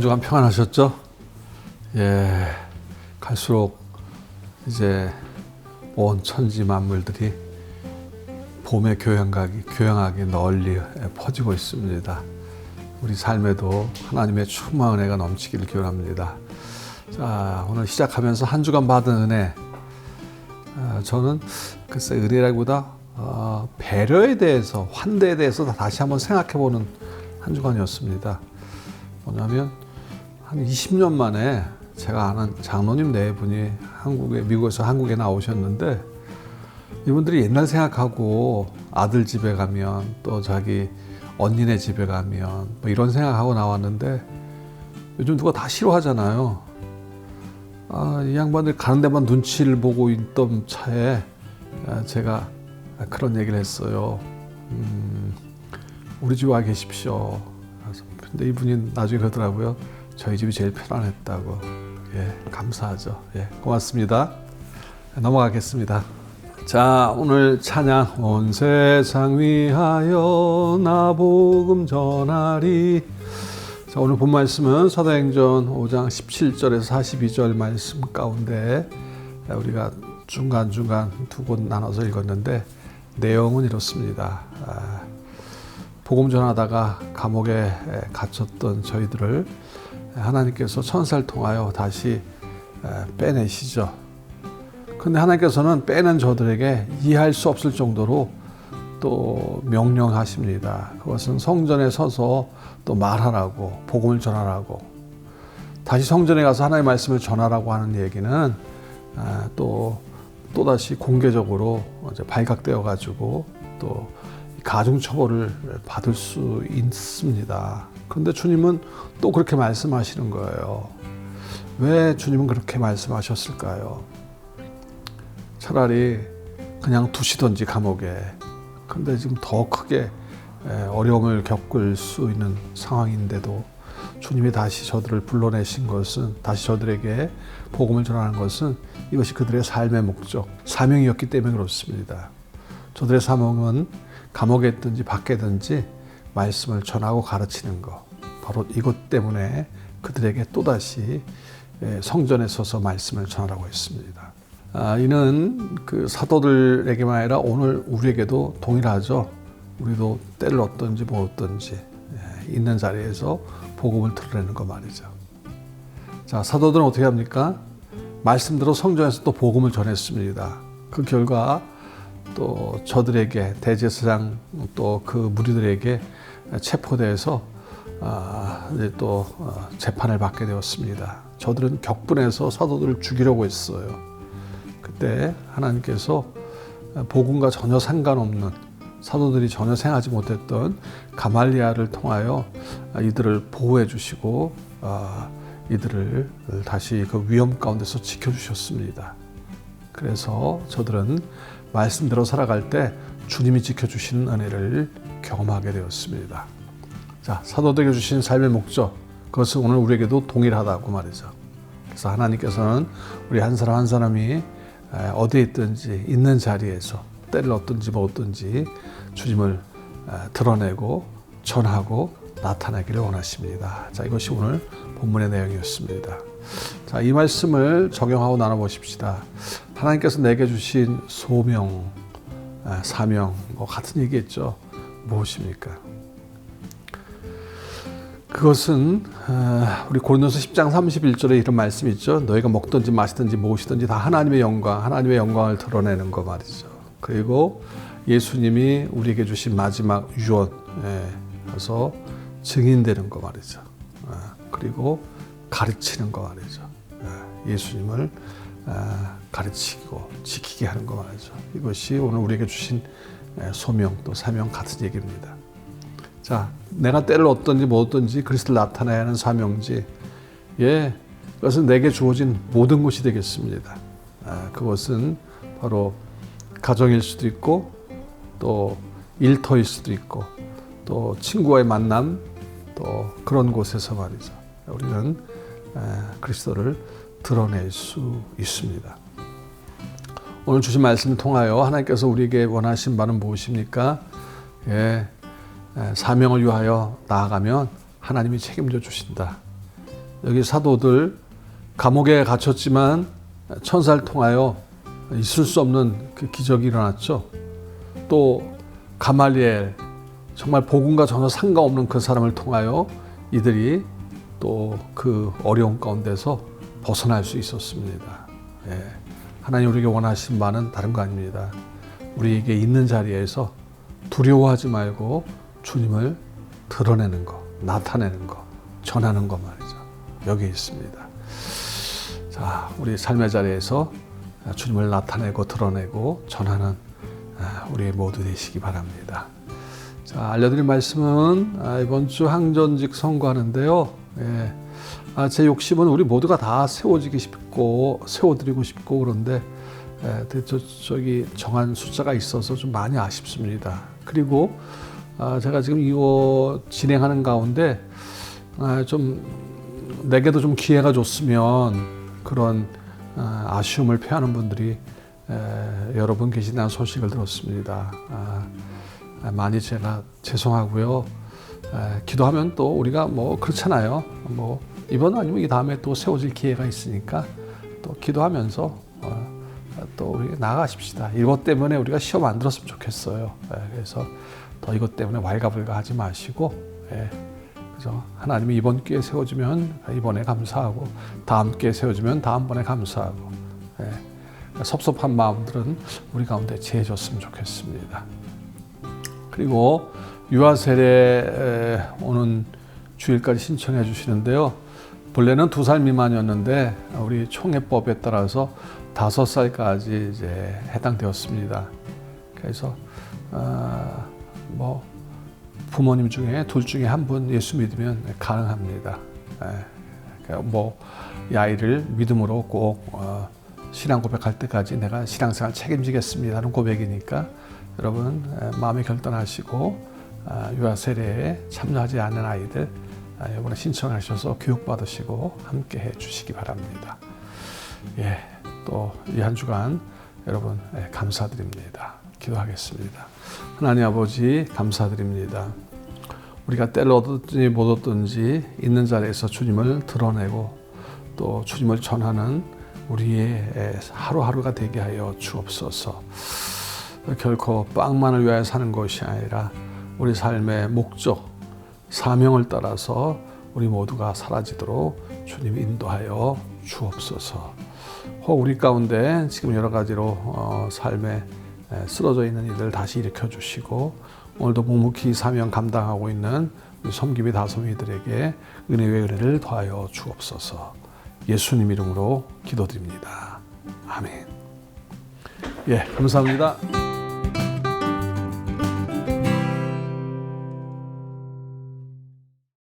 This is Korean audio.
한 주간 평안하셨죠? 예, 갈수록 이제 온 천지 만물들이 봄의 교양각이 교양하게 널리 퍼지고 있습니다. 우리 삶에도 하나님의 충만한 은혜가 넘치기를 기원합니다. 자, 오늘 시작하면서 한 주간 받은 은혜. 아, 저는 글쎄 은혜라기보다 어, 배려에 대해서 환대에 대해서 다시 한번 생각해 보는 한 주간이었습니다. 뭐냐면 한 20년 만에 제가 아는 장로님 네 분이 한국에 미국에서 한국에 나오셨는데 이분들이 옛날 생각하고 아들 집에 가면 또 자기 언니네 집에 가면 뭐 이런 생각하고 나왔는데 요즘 누가 다 싫어하잖아요. 아, 이 양반들 가는 데만 눈치를 보고 있던 차에 아, 제가 그런 얘기를 했어요. 음, 우리 집 와 계십시오. 근데 이분이 나중에 그러더라고요. 저희 집이 제일 편안했다고. 예, 감사하죠. 예, 고맙습니다. 넘어가겠습니다. 자, 오늘 찬양 온 세상 위하여 나 복음 전하리. 자, 오늘 본 말씀은 사도행전 5장 17절에서 42절 말씀 가운데 우리가 중간중간 두 곳 나눠서 읽었는데 내용은 이렇습니다. 아, 복음 전하다가 감옥에 갇혔던 저희들을 하나님께서 천사를 통하여 다시 빼내시죠. 근데 하나님께서는 빼는 저들에게 이해할 수 없을 정도로 또 명령하십니다. 그것은 성전에 서서 또 말하라고, 복음을 전하라고, 다시 성전에 가서 하나님의 말씀을 전하라고 하는 얘기는 또, 또다시 공개적으로 발각되어 가지고 또 가중 처벌을 받을 수 있습니다. 그런데 주님은 또 그렇게 말씀하시는 거예요. 왜 주님은 그렇게 말씀하셨을까요? 차라리 그냥 두시던지 감옥에. 근데 지금 더 크게 어려움을 겪을 수 있는 상황인데도 주님이 다시 저들을 불러내신 것은 다시 저들에게 복음을 전하는 것은 이것이 그들의 삶의 목적, 사명이었기 때문에 그렇습니다. 저들의 사명은 감옥에 있든지 밖에 든지 말씀을 전하고 가르치는 것. 바로 이것 때문에 그들에게 또다시 예, 성전에 서서 말씀을 전하라고 했습니다. 아, 이는 그 사도들에게만 아니라 오늘 우리에게도 동일하죠. 우리도 때를 얻든지 뭐 얻든지 예, 있는 자리에서 복음을 드러내는 거 말이죠. 자, 사도들은 어떻게 합니까? 말씀대로 성전에서 또 복음을 전했습니다. 그 결과 또 저들에게 대제사장 또 그 무리들에게 체포돼서 아, 또 어, 재판을 받게 되었습니다. 저들은 격분해서 사도들을 죽이려고 했어요. 그때 하나님께서 복음과 전혀 상관없는 사도들이 전혀 생하지 못했던 가말리아를 통하여 이들을 보호해 주시고 아, 이들을 다시 그 위험 가운데서 지켜주셨습니다. 그래서 저들은 말씀대로 살아갈 때 주님이 지켜주시는 은혜를 경험하게 되었습니다. 자, 사도들에게 주신 삶의 목적, 그것은 오늘 우리에게도 동일하다고 말이죠. 그래서 하나님께서는 우리 한 사람 한 사람이 어디에 있든지 있는 자리에서 때를 얻든지 뭐 얻든지 주님을 드러내고 전하고 나타나기를 원하십니다. 자, 이것이 오늘 본문의 내용이었습니다. 자, 이 말씀을 적용하고 나눠보십시다. 하나님께서 내게 주신 소명, 사명, 뭐 같은 얘기겠죠. 무엇입니까? 그것은 우리 고린도서 10장 31절에 이런 말씀이 있죠. 너희가 먹든지 마시든지 무엇이든지 다 하나님의 영광, 하나님의 영광을 드러내는 거 말이죠. 그리고 예수님이 우리에게 주신 마지막 유언, 그래서 증인되는 거 말이죠. 그리고 가르치는 거 말이죠. 예수님을 가르치고 지키게 하는 거 말이죠. 이것이 오늘 우리에게 주신 소명 또 사명 같은 얘기입니다. 자, 내가 때를 얻든지 뭐 얻든지 그리스도를 나타내야 하는 사명지. 예, 그것은 내게 주어진 모든 것이 되겠습니다. 아, 그것은 바로 가정일 수도 있고 또 일터일 수도 있고 또 친구와의 만남 또 그런 곳에서 말이죠. 우리는 그리스도를 드러낼 수 있습니다. 오늘 주신 말씀 통하여 하나님께서 우리에게 원하신 바는 무엇입니까? 예, 사명을 위하여 나아가면 하나님이 책임져 주신다. 여기 사도들 감옥에 갇혔지만 천사를 통하여 있을 수 없는 그 기적이 일어났죠. 또 가말리엘 정말 복음과 전혀 상관없는 그 사람을 통하여 이들이 또 그 어려운 가운데서 벗어날 수 있었습니다. 예. 하나님 우리에게 원하신 바는 다른 거 아닙니다. 우리에게 있는 자리에서 두려워하지 말고 주님을 드러내는 거, 나타내는 거, 전하는 거 말이죠. 여기 있습니다. 자, 우리 삶의 자리에서 주님을 나타내고 드러내고 전하는 아, 우리 모두 되시기 바랍니다. 자, 알려드릴 말씀은 아, 이번 주 항전직 선거하는데요. 예. 아, 제 욕심은 우리 모두가 다 세워지기 싶고 세워드리고 싶고 그런데 예, 근데 저, 저기 정한 숫자가 있어서 좀 많이 아쉽습니다. 그리고 아, 제가 지금 이거 진행하는 가운데 아, 좀 내게도 좀 기회가 줬으면 그런 아, 아쉬움을 표하는 분들이 에, 여러 분 계신다는 소식을 들었습니다. 아, 아, 많이 제가 죄송하고요. 에, 기도하면 또 우리가 뭐 그렇잖아요. 뭐 이번 아니면 이 다음에 또 세워질 기회가 있으니까 또 기도하면서 어, 또 우리 나아가십시다. 이것 때문에 우리가 시험 안 들었으면 좋겠어요. 예, 그래서 더 이것 때문에 왈가불가하지 마시고 예, 그래서 하나님이 이번 기회에 세워주면 이번에 감사하고 다음 기회에 세워주면 다음번에 감사하고 예, 섭섭한 마음들은 우리 가운데 지해줬으면 좋겠습니다. 그리고 유아세례 오는 주일까지 신청해 주시는데요. 본래는 두 살 미만이었는데 우리 총회법에 따라서 다섯 살까지 이제 해당되었습니다. 그래서 어, 뭐 부모님 중에 둘 중에 한 분 예수 믿으면 가능합니다. 예, 그러니까 뭐이 아이를 믿음으로 꼭 어, 신앙 고백할 때까지 내가 신앙생활 책임지겠습니다는 고백이니까 여러분 에, 마음에 결단하시고 아, 유아 세례에 참여하지 않는 아이들 아, 이번에 신청하셔서 교육받으시고 함께 해 주시기 바랍니다. 예, 또 이 한 주간 여러분 예, 감사드립니다. 기도하겠습니다. 하나님 아버지 감사드립니다. 우리가 때를 얻었든지 못 얻든지 있는 자리에서 주님을 드러내고 또 주님을 전하는 우리의 하루하루가 되게 하여 주옵소서. 결코 빵만을 위하여 사는 것이 아니라 우리 삶의 목적, 사명을 따라서 우리 모두가 사라지도록 주님 인도하여 주옵소서. 혹 우리 가운데 지금 여러 가지로 어, 삶에 에, 쓰러져 있는 이들 다시 일으켜 주시고 오늘도 묵묵히 사명 감당하고 있는 섬김의 다솜이들에게 은혜의 은혜를 더하여 주옵소서. 예수님 이름으로 기도드립니다. 아멘. 예, 감사합니다.